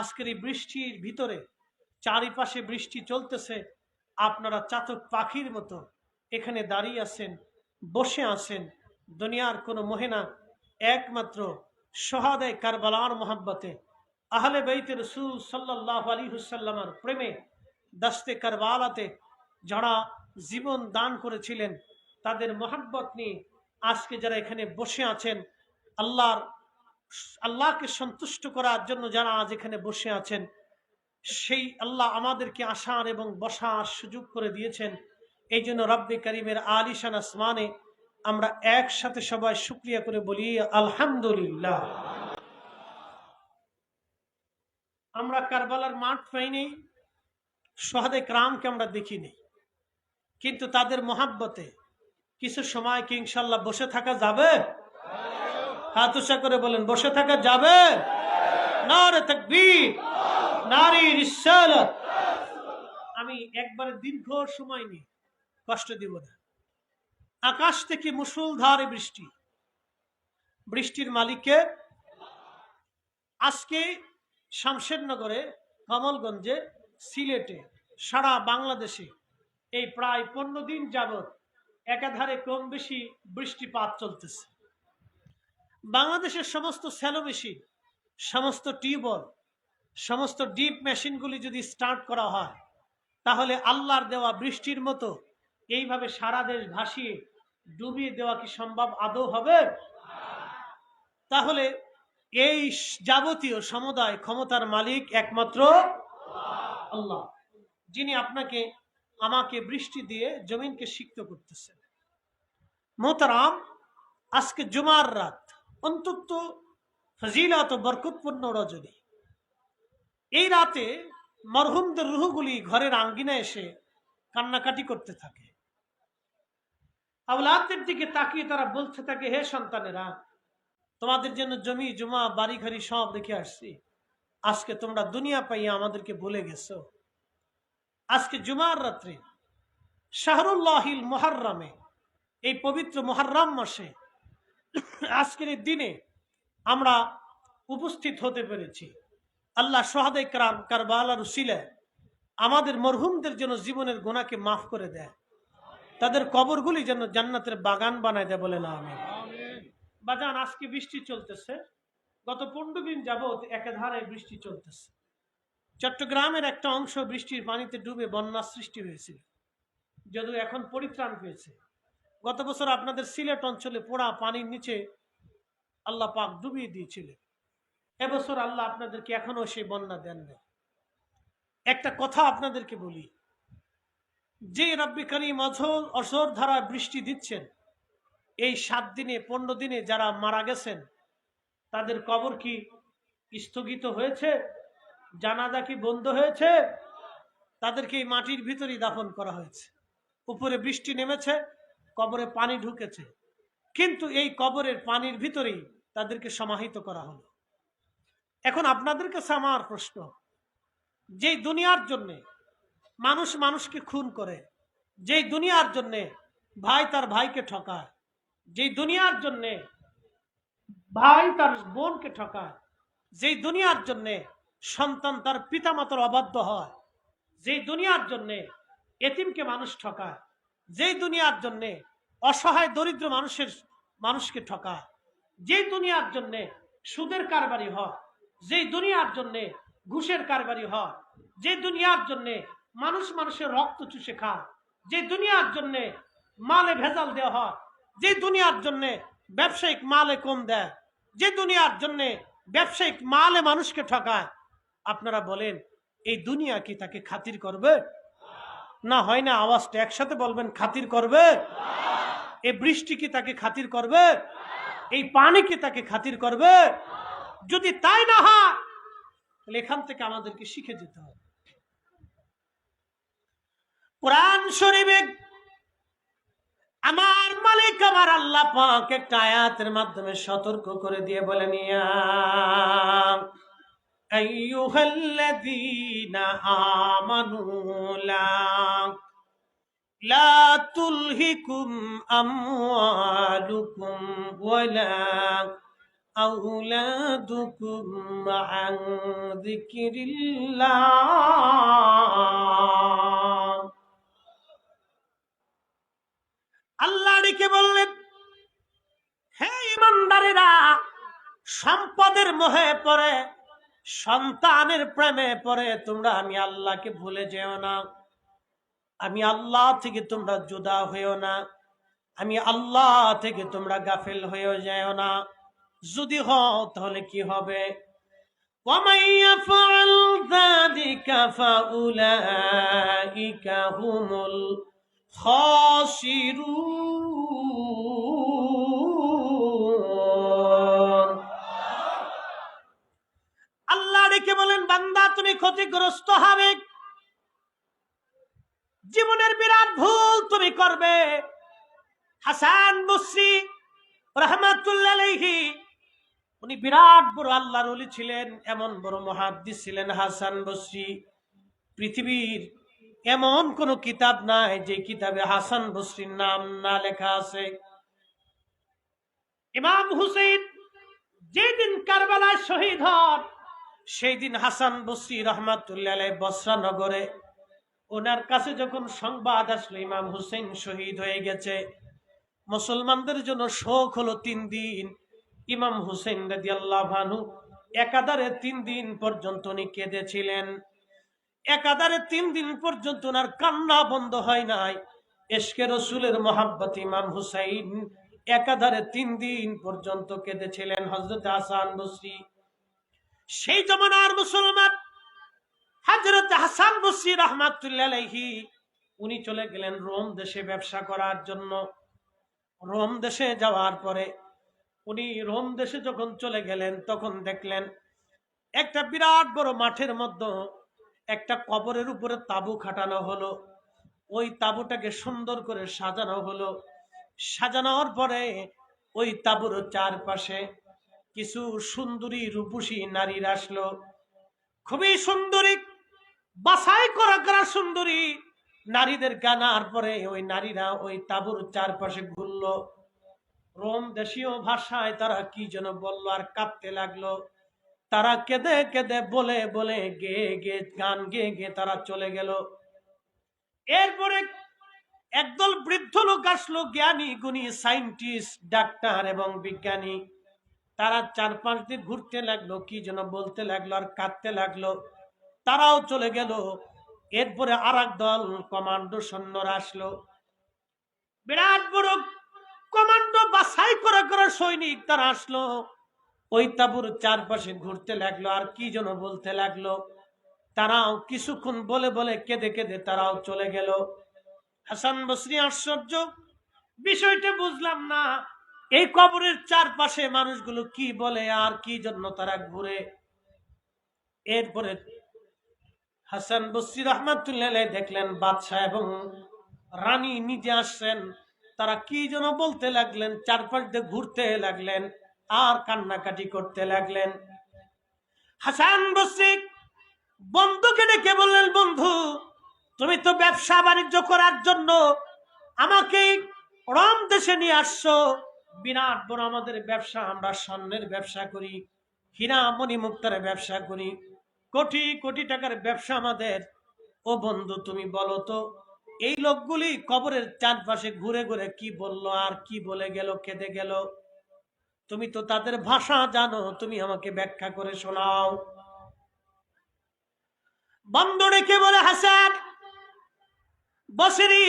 আজকের এই বৃষ্টির ভিতরে চারিপাশে বৃষ্টি চলতেছে, আপনারা চাতক পাখির মতো এখানে দাঁড়িয়ে আছেন, বসে আছেন, দুনিয়ার কোনো মহেনা, একমাত্র সোহাদে কারবালার মোহাব্বতে। আহলে বেইতে রসুল সাল্লাহ আলী হুসাল্লামার প্রেমে দাস্তে কারবালাতে যারা জীবন দান করেছিলেন, তাদের মোহাব্বত নিয়ে আজকে যারা এখানে বসে আছেন, আল্লাহর আল্লাহকে সন্তুষ্ট করার জন্য যারা আজ এখানে বসে আছেন, সেই আল্লাহ আমাদেরকে আসার এবং বসার সুযোগ করে দিয়েছেন। এই জন্য রব্বে করিমের আলিশান আসমানে আমরা একসাথে সবাই শুক্রিয়া করে বলি, আলহামদুলিল্লাহ। আমরা কারবালার মাঠ পাইনি সোহাদে ক্রামকে আমরা দেখিনি কিন্তু তাদের মহাব্বতে কিছু সময় কি ইনশাল্লাহ বসে থাকা যাবে? হাত উষা করে বলেন, বসে থাকা যাবে? আমি একবারে দীর্ঘ সময় নিয়ে কষ্ট দিব না। আকাশ থেকে মুসুলধারে বৃষ্টি। বৃষ্টির মালিককে আজকে শামশেরনগরে, কমলগঞ্জে, সিলেটে, সারা বাংলাদেশে এই প্রায় পনেরো দিন যাবৎ একাধারে কম বেশি বৃষ্টিপাত চলতেছে। বাংলাদেশের সমস্ত স্যালো মেশিন সমস্ত টিউবওয়েল, সমস্ত ডিপ মেশিনগুলি যদি স্টার্ট করা হয়, তাহলে আল্লাহর দেওয়া বৃষ্টির মতো এইভাবে সারা দেশ ভাসিয়ে ডুবিয়ে দেওয়া কি সম্ভব? আদৌ হবে? তাহলে এই যাবতীয় সমুদায় ক্ষমতার মালিক একমাত্র আল্লাহ, যিনি আপনাকে, আমাকে বৃষ্টি দিয়ে জমিনকে সিক্ত করতেছেন। মোতারাম আজকে জুমার রাত অন্তত ফজিলত ও বরকতপূর্ণ রজনী। এই রাতে মরহুমদের রুহগুলি ঘরের আঙ্গিনা এসে কান্নাকাটি করতে থাকে। আওলাদের দিকে তাকিয়ে তারা বলতে থাকে, হে সন্তানেরা, তোমাদের জন্য জমি, জমা বাড়ি ঘড়ি সব রেখে আসছি। আজকে তোমরা দুনিয়া পাইয়া আমাদেরকে বলে গেছো। আজকে জুমার রাত্রে শাহরুল্লাহিল মোহার্রামে, এই পবিত্র মোহার্রাম মাসে আজকের দিনে আমরা উপস্থিত হতে পেরেছি। আল্লাহ সোহাদে কারাম কারবালার উসিলে আমাদের মরহুমদের জন্য জীবনের গোনাকে মাফ করে দেয়। তাদের কবরগুলি যেন জান্নাতের বাগান বানায় দেয় বলে না আমি বাজান আজকে বৃষ্টি চলতেছে। গত পনেরো দিন যাবৎ একাধারে বৃষ্টি চলতেছে। চট্টগ্রামের একটা অংশ বৃষ্টির পানিতে ডুবে বন্যা সৃষ্টি হয়েছিল। যদিও এখন পরিত্রাণ পেয়েছে। গত বছর আপনাদের সিলেট অঞ্চলে পোড়া পানির নিচে আল্লাহ পাক ডুবিয়ে দিয়েছিলেন। এবছর আল্লাহ আপনাদেরকে এখনও সেই বন্যা দেন না একটা কথা আপনাদেরকে বলি, যে রব্বি করিম অসর ধারা বৃষ্টি দিচ্ছেন, এই সাত দিনে, পনেরো দিনে যারা মারা গেছেন, তাদের কবর কি স্থগিত হয়েছে? জানাজা কি বন্ধ হয়েছে? তাদেরকে এই মাটির ভিতরেই দাফন করা হয়েছে। উপরে বৃষ্টি নেমেছে কবরে পানি ঢুকেছে। কিন্তু এই কবরের পানির ভিতরেই তাদেরকে সমাহিত করা হলো। এখন আপনাদের কাছে আমার প্রশ্ন যেই দুনিয়ার জন্যে মানুষ মানুষকে খুন করে যেই দুনিয়ার জন্যে ভাই তার ভাইকে ঠকায় যেই দুনিয়ার জন্যে ভাই তার বোনকে ঠকায় যেই দুনিয়ার জন্যে সন্তান তার পিতামাতার অবাধ্য হয় যেই দুনিয়ার জন্যে এতিমকে মানুষ ঠকায় যেই দুনিয়ার জন্যে অসহায়, দরিদ্র মানুষের, মানুষকে ঠকা, যেই দুনিয়ার জন্যে সুদের কারবারি হয়, যেই দুনিয়ার জন্যে ঘুষের কারবারি হয় যে দুনিয়ার জন্যে মানুষ মানুষের রক্ত চুষে খায় যে দুনিয়ার জন্যে মালে ভেজাল দেওয়া হয় যে দুনিয়ার জন্যে ব্যবসায়িক মালে কম দেয় যে দুনিয়ার জন্যে ব্যবসায়িক মালে মানুষকে ঠকায়, আপনারা বলেন, এই দুনিয়া কি তাকে খাতির করবে? না হয় না আওয়াজটা একসাথে বলবেন, খাতির করবে? এই বৃষ্টি কি তাকে খাতির করবে? এই পানি কি তাকে খাতির করবে? যদি তাই না হয়, তাহলে এখান থেকে আমাদেরকে শিখে যেতে হবে। কোরআন শরীফে আমার মালিক, আমার আল্লাহ পাক একটা আয়াতের মাধ্যমে সতর্ক করে দিয়ে বলেন ইয়া আইয়ুহাল্লাযীনা আমানু লা লা তুলহিকুম আমওয়ালুকুম ওয়ালা أولادكم عن ذكر الله আল্লাহ ডেকে বললেন হে ইমানদারেরা সম্পদের মোহে পড়ে সন্তানের প্রেমে পরে তোমরা, আমি আল্লাহকে ভুলে যেও না। আমি আল্লাহ থেকে তোমরা জুদা হয়েও না। আমি আল্লাহ থেকে তোমরা গাফিল হয়েও যেও না। যদি হও তাহলে কি হবে? খসিরু ক্ষতিগ্রস্ত হবে। জীবনের বিরাট ভুল তুমি করবে। হাসান বসরি রহমাতুল্লাহি উনি বিরাট বড় আল্লাহর ওলি ছিলেন, এমন বড় মহাদ্দিস ছিলেন হাসান বসরি। পৃথিবীর এমন কোন কিতাব নাই যে কিতাবে হাসান বসরির নাম না লেখা আছে। ইমাম হুসেন যেদিন কারবালায় শহীদ হন সেই দিন হাসান বসরি রহমাতুল্লাহ বসরা নগরে ওনার কাছে যখন সংবাদ আসলো, ইমাম হুসেন শহীদ হয়ে গেছে। মুসলমানদের জন্য শোক হলো তিন দিন। ইমাম হুসেন রাজি আল্লাহ ভানু একাধারে তিন দিন পর্যন্ত উনি কেঁদেছিলেন। একাধারে তিন দিন পর্যন্ত ওনার কান্না বন্ধ হয় নাই। এসকে রসুলের মোহাব্বত ইমাম হুসাইন একাধারে তিন দিন পর্যন্ত কেঁদেছিলেন হজরত হাসান বসরি। সেই জমানার মুসলমান হাজরত হাসান বসরি রহমাতুল্লাহি উনি চলে গেলেন রোম দেশে ব্যবসা করার জন্য। রোম দেশে যাওয়ার পরে উনি রোম দেশে যখন চলে গেলেন, তখন দেখলেন একটা বিরাট বড় মাঠের মধ্যে একটা কবরের উপরে তাবু খাটানো হলো। ওই তাবুটাকে সুন্দর করে সাজানো হলো। সাজানোর পরে ওই তাবুর চারপাশে কিছু সুন্দরী রূপসী নারীর আসলো। খুবই সুন্দরী, বাছাই করা করা সুন্দরী নারীদের গানার পরে ওই নারীরা ওই তাবুর চারপাশে ঘুরল। রোম দেশীয় ভাষায় তারা কি যেন বলল আর কাঁপতে লাগল। তারা কেঁদে কেঁদে বলে বলে গে গে গান গে গে তারা চলে গেল। এরপরে একদল বৃদ্ধ লোক আসলো, জ্ঞানী, গুণী সাইন্টিস্ট ডাক্তার এবং বিজ্ঞানী। তারা চারপাশ দিন ঘুরতে লাগল, কি যেন বলতে লাগল আর কাঁদতে লাগল। তারাও চলে গেল। এরপরে আর দল কমান্ডো সৈন্যরা আসলো। বিরাট বড় কমান্ডো বাছাই করা করে সৈনিক তারা আসলো। ওই তাবুর চারপাশে ঘুরতে লাগল আর কি যেন বলতে লাগল। তারাও কিছুক্ষণ বলে বলে কেঁদে কেঁদে তারাও চলে গেল। হাসান বসরি আশ্চর্য, বিষয়টা বুঝলাম না। এই কবরের চারপাশে মানুষগুলো কি বলে আর কি জন্য তারা ঘুরে? এরপরে হাসান বসরি রহমাতুল্লাহ দেখলেন বাদশাহ এবং রানী নিজে আসছেন। তারা কি যেন বলতে লাগলেন, চারপাশ দিয়ে ঘুরতে লাগলেন, আর কান্নাকাটি করতে লাগলেন। হাসান বসরি বন্ধুকে ডেকে বললেন, বন্ধু, তুমি তো ব্যবসা বাণিজ্য করার জন্য আমাকে রম দেশে নিয়ে আসছো। বিরাট বড় আমাদের ব্যবসা, আমরা স্বর্ণের ব্যবসা করি, হীরা মণিমুক্তার ব্যবসা করি, কোটি কোটি টাকার ব্যবসা আমাদের। ও বন্ধু, তুমি বলো তো, এই লোকগুলি কবরের চারপাশে ঘুরে ঘুরে কি বলল আর কি বলে গেল, কেঁদে গেল? তুমি তো তাদের ভাষা জানো, তুমি আমাকে ব্যাখ্যা করে শোনাও। বন্ধ রেখে বলে হাসান? বসেরি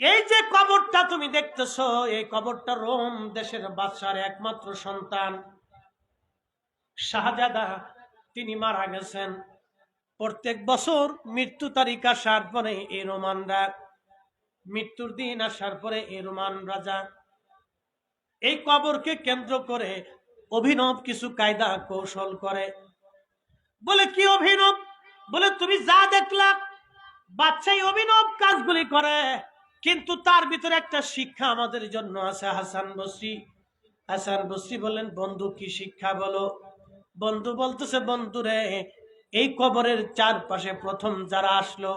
এই যে কবরটা তুমি দেখতেছ, এই কবরটা রোম দেশের বাদশার একমাত্র সন্তান। শাহজাদা, তিনি মারা গেছেন। প্রত্যেক বছর মৃত্যু তারিখ আসার পরে এই রোমানরা, মৃত্যুর দিন আসার পরে এই রোমান রাজা এই কবরকে কেন্দ্র করে অভিনব কিছু কায়দা কৌশল করে। বলে, কি অভিনব? বলে, তুমি যা দেখলা বাচ্চাই অভিনব কাজগুলি করে। কিন্তু তার ভিতরে একটা শিক্ষা আমাদের জন্য আছে, হাসান বসরি। হাসান বসরি বলেন বন্ধু, কি শিক্ষা বলো? বন্ধু বলতেছে বন্ধুরে এই কবরের চারপাশে প্রথম যারা আসলো,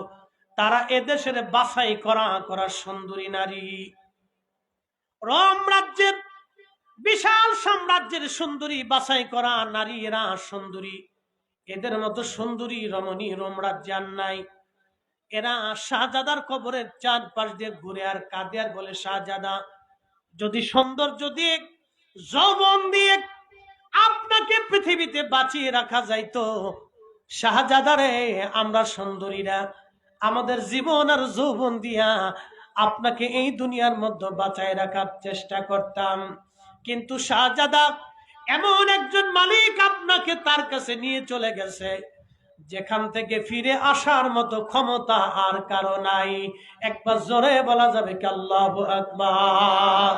তারা এদেশের বাছাই করা করা সুন্দরী নারী। রোম রাজ্যের বিশাল সাম্রাজ্যের সুন্দরী, বাছাই করা নারী এরা সুন্দরী। এদের মতো সুন্দরী, রমণী রোম রাজ্যে নাই। এরা শাহজাদার কবরের চারপাশ দিয়ে ঘুরে আর কাঁদে আর বলে, শাহজাদা, যদি সৌন্দর্য দিয়ে, যৌবন দিয়ে আপনাকে পৃথিবীতে বাঁচিয়ে রাখা যাইতো শাহজাদারে আমরা সুন্দরীরা, আমাদের জীবন আর যৌবন দিয়া আপনাকে এই দুনিয়ার মধ্যে বাঁচায় রাখার চেষ্টা করতাম। কিন্তু শাহজাদা এমন একজন মালিক আপনাকে তার কাছে নিয়ে চলে গেছে। যেখান থেকে ফিরে আসার মতো ক্ষমতা আর কারও নাই। একবার জোরে বলা যাবে কি আল্লাহ আকবার।